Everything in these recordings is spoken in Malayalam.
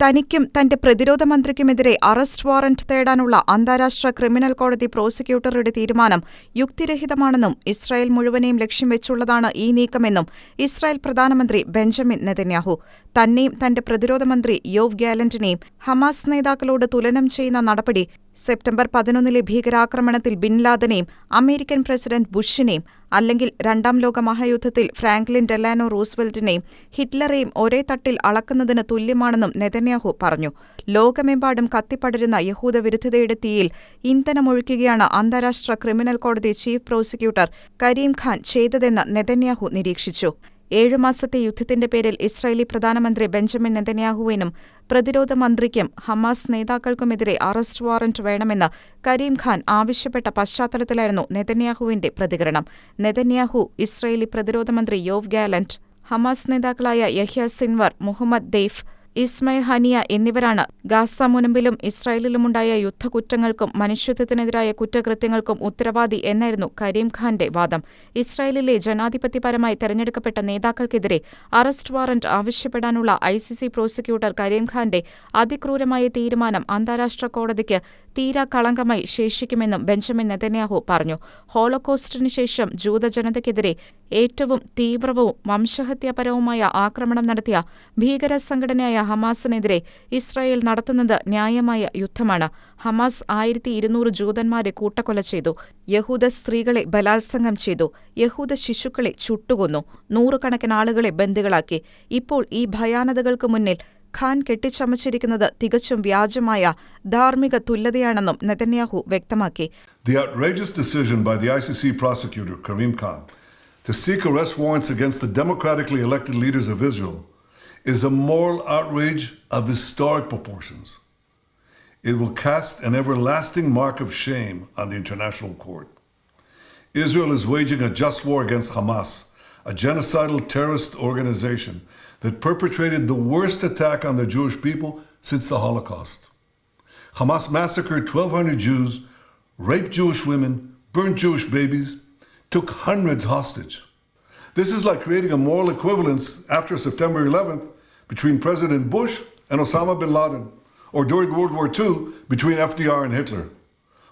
തനിക്കും തന്റെ പ്രതിരോധ മന്ത്രിക്കുമെതിരെ അറസ്റ്റ് വാറന്റ് തേടാനുള്ള അന്താരാഷ്ട്ര ക്രിമിനൽ കോടതി പ്രോസിക്യൂട്ടറുടെ തീരുമാനം യുക്തിരഹിതമാണെന്നും ഇസ്രായേൽ മുഴുവനെയും ലക്ഷ്യം വെച്ചുള്ളതാണ് ഈ നീക്കമെന്നും ഇസ്രായേൽ പ്രധാനമന്ത്രി ബെഞ്ചമിൻ നെതന്യാഹു തന്നെയും തന്റെ പ്രതിരോധ മന്ത്രി യോവ് ഗാലന്റിനെയും ഹമാസ് നേതാക്കളോട് തുലനം ചെയ്യുന്ന നടപടി സെപ്റ്റംബർ പതിനൊന്നിലെ ഭീകരാക്രമണത്തിൽ ബിൻ ലാദനെയും അമേരിക്കൻ പ്രസിഡന്റ് ബുഷിനെയും അല്ലെങ്കിൽ രണ്ടാം ലോക മഹായുദ്ധത്തിൽ ഫ്രാങ്ക്ലിൻ ഡെലാനോ റൂസ്വെൽറ്റിനെയും ഹിറ്റ്ലറെയും ഒരേ തട്ടിൽ അളക്കുന്നതിന് തുല്യമാണെന്നും നെതന്യാഹു പറഞ്ഞു. ലോകമെമ്പാടും കത്തിപ്പടരുന്ന യഹൂദ വിരുദ്ധതയുടെ തീയിൽ ഇന്ധനമൊഴിക്കുകയാണ് അന്താരാഷ്ട്ര ക്രിമിനൽ കോടതി ചീഫ് പ്രോസിക്യൂട്ടർ കരീം ഖാൻ ചെയ്തതെന്ന് നെതന്യാഹു നിരീക്ഷിച്ചു. ഏഴു മാസത്തെ യുദ്ധത്തിന്റെ പേരിൽ ഇസ്രായേലി പ്രധാനമന്ത്രി ബെഞ്ചമിൻ നെതന്യാഹുവിനും പ്രതിരോധ മന്ത്രിക്കും ഹമാസ് നേതാക്കൾക്കുമെതിരെ അറസ്റ്റ് വാറന്റ് വേണമെന്ന് കരീം ഖാൻ ആവശ്യപ്പെട്ട പശ്ചാത്തലത്തിലായിരുന്നു നെതന്യാഹുവിന്റെ പ്രതികരണം. നെതന്യാഹു ഇസ്രായേലി പ്രതിരോധ മന്ത്രി യോവ് ഗാലന്റ് ഹമാസ് നേതാക്കളായ Yahya Sinwar Mohammed Deif Ismail Haniyeh എന്നിവരാണ് ഗാസ മുനമ്പിലും ഇസ്രായേലിലുമുണ്ടായ യുദ്ധകുറ്റങ്ങൾക്കും മനുഷ്യത്വത്തിനെതിരായ കുറ്റകൃത്യങ്ങൾക്കും ഉത്തരവാദി എന്നായിരുന്നു കരീം ഖാന്റെ വാദം. ഇസ്രായേലിലെ ജനാധിപത്യപരമായി തെരഞ്ഞെടുക്കപ്പെട്ട നേതാക്കൾക്കെതിരെ അറസ്റ്റ് വാറന്റ് ആവശ്യപ്പെടാനുള്ള ഐസിസി പ്രോസിക്യൂട്ടർ കരീം ഖാന്റെ അതിക്രൂരമായ തീരുമാനം അന്താരാഷ്ട്ര കോടതിക്ക് തീരാ കളങ്കമായി ശേഷിക്കുമെന്നും ബെഞ്ചമിൻ നെതന്യാഹു പറഞ്ഞു. ഹോളോകോസ്റ്റിന് ശേഷം ജൂതജനതയ്ക്കെതിരെ ഏറ്റവും തീവ്രവും വംശഹത്യാപരവുമായ ആക്രമണം നടത്തിയ ഭീകര സംഘടനയായ ഹമാസിനെതിരെ ഇസ്രായേൽ നടത്തുന്നത് ന്യായമായ യുദ്ധമാണ്. ഹമാസ് ആയിരത്തി ഇരുന്നൂറ് ജൂതന്മാരെ കൂട്ടക്കൊല ചെയ്തു. യഹൂദ സ്ത്രീകളെ ബലാത്സംഗം ചെയ്തു. യഹൂദ ശിശുക്കളെ ചുട്ടുകൊന്നു. നൂറുകണക്കിന് ആളുകളെ ബന്ദികളാക്കി. ഇപ്പോൾ ഈ ഭയാനതകൾക്ക് മുന്നിൽ ഖാൻ കെട്ടിച്ചമച്ചിരിക്കുന്നത് തികച്ചും വ്യാജമായ ധാർമ്മിക തുല്യതയാണെന്നും നെതന്യാഹു വ്യക്തമാക്കി. The outrageous decision by the ICC prosecutor, Karim Khan, to seek arrest warrants against the democratically elected leaders of Israel is a moral outrage of historic proportions. It will cast an everlasting mark of shame on the international court. Israel is waging a just war against Hamas, a genocidal terrorist organization that perpetrated the worst attack on the Jewish people since the Holocaust. Hamas massacred 1,200 Jews, raped Jewish women, burned Jewish babies, took hundreds hostage. This is like creating a moral equivalence after September 11th between President Bush and Osama bin Laden, or during World War II between FDR and Hitler.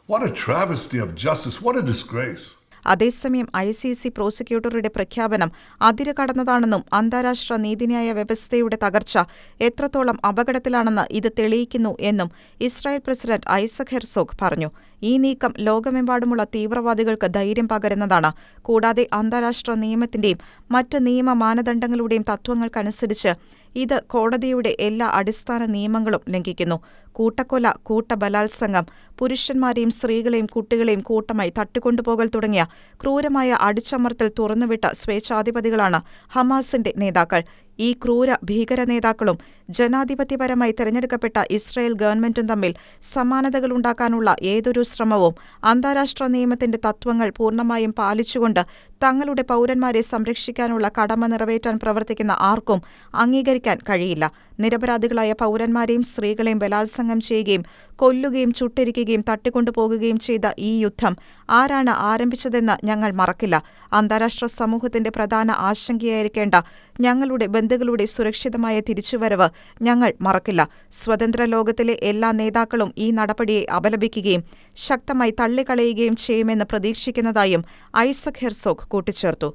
What a travesty of justice, what a disgrace. അതേസമയം ഐ സി സി പ്രോസിക്യൂട്ടറുടെ പ്രഖ്യാപനം അതിര് കടന്നതാണെന്നും അന്താരാഷ്ട്ര നീതിന്യായ വ്യവസ്ഥയുടെ തകർച്ച എത്രത്തോളം അപകടത്തിലാണെന്ന് ഇത് തെളിയിക്കുന്നു എന്നും ഇസ്രായേൽ പ്രസിഡന്റ് ഐസക് ഹെർസോഗ് പറഞ്ഞു. ഈ നീക്കം ലോകമെമ്പാടുമുള്ള തീവ്രവാദികൾക്ക് ധൈര്യം പകരുന്നതാണ്. കൂടാതെ അന്താരാഷ്ട്ര നിയമത്തിന്റെയും മറ്റ് നിയമ മാനദണ്ഡങ്ങളുടെയും തത്വങ്ങൾക്കനുസരിച്ച് ഇത് കോടതിയുടെ എല്ലാ അടിസ്ഥാന നിയമങ്ങളും ലംഘിക്കുന്നു. കൂട്ടക്കൊല കൂട്ടബലാത്സംഗം പുരുഷന്മാരെയും സ്ത്രീകളെയും കുട്ടികളെയും കൂട്ടമായി തട്ടിക്കൊണ്ടുപോകൽ തുടങ്ങിയ ക്രൂരമായ അടിച്ചമർത്തൽ തുറന്നുവിട്ട സ്വേച്ഛാധിപതികളാണ് ഹമാസിന്റെ നേതാക്കൾ. ഈ ക്രൂര ഭീകര നേതാക്കളും ജനാധിപത്യപരമായി തെരഞ്ഞെടുക്കപ്പെട്ട ഇസ്രായേൽ ഗവൺമെന്റും തമ്മിൽ സമാനതകളുണ്ടാക്കാനുള്ള ഏതൊരു ശ്രമവും അന്താരാഷ്ട്ര നിയമത്തിന്റെ തത്വങ്ങൾ പൂർണമായും പാലിച്ചുകൊണ്ട് തങ്ങളുടെ പൗരന്മാരെ സംരക്ഷിക്കാനുള്ള കടമ നിറവേറ്റാൻ പ്രവർത്തിക്കുന്ന ആർക്കും അംഗീകരിക്കാൻ കഴിയില്ല. നിരപരാധികളായ പൗരന്മാരെയും സ്ത്രീകളെയും ബലാത്സംഗം ചെയ്യുകയും കൊല്ലുകയും ചുട്ടിരിക്കുകയും തട്ടിക്കൊണ്ടുപോകുകയും ചെയ്ത ഈ യുദ്ധം ആരാണ് ആരംഭിച്ചതെന്ന് ഞങ്ങൾ മറക്കില്ല. അന്താരാഷ്ട്ര സമൂഹത്തിന്റെ പ്രധാന ആശങ്കയായിരിക്കേണ്ട ഞങ്ങളുടെ ബന്ധുക്കളുടെ സുരക്ഷിതമായ തിരിച്ചുവരവ് ഞങ്ങൾ മറക്കില്ല. സ്വതന്ത്ര ലോകത്തിലെ എല്ലാ നേതാക്കളും ഈ നടപടിയെ അപലപിക്കുകയും ശക്തമായി തള്ളിക്കളയുകയും ചെയ്യുമെന്ന് പ്രതീക്ഷിക്കുന്നതായും ഐസക് ഹെർസോഗ് കൂട്ടിച്ചേർത്തു.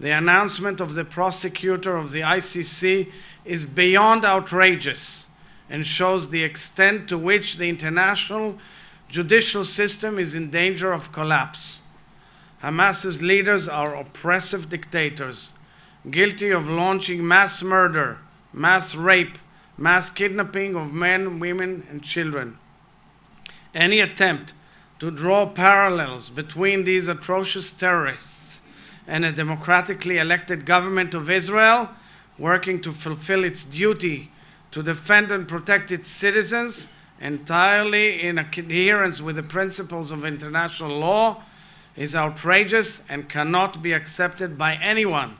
The announcement of the prosecutor of the ICC is beyond outrageous and shows the extent to which the international judicial system is in danger of collapse. Hamas's leaders are oppressive dictators, guilty of launching mass murder, mass rape, mass kidnapping of men, women, and children. Any attempt to draw parallels between these atrocious terrorists and a democratically elected government of Israel working to fulfill its duty to defend and protect its citizens entirely in adherence with the principles of international law is outrageous and cannot be accepted by anyone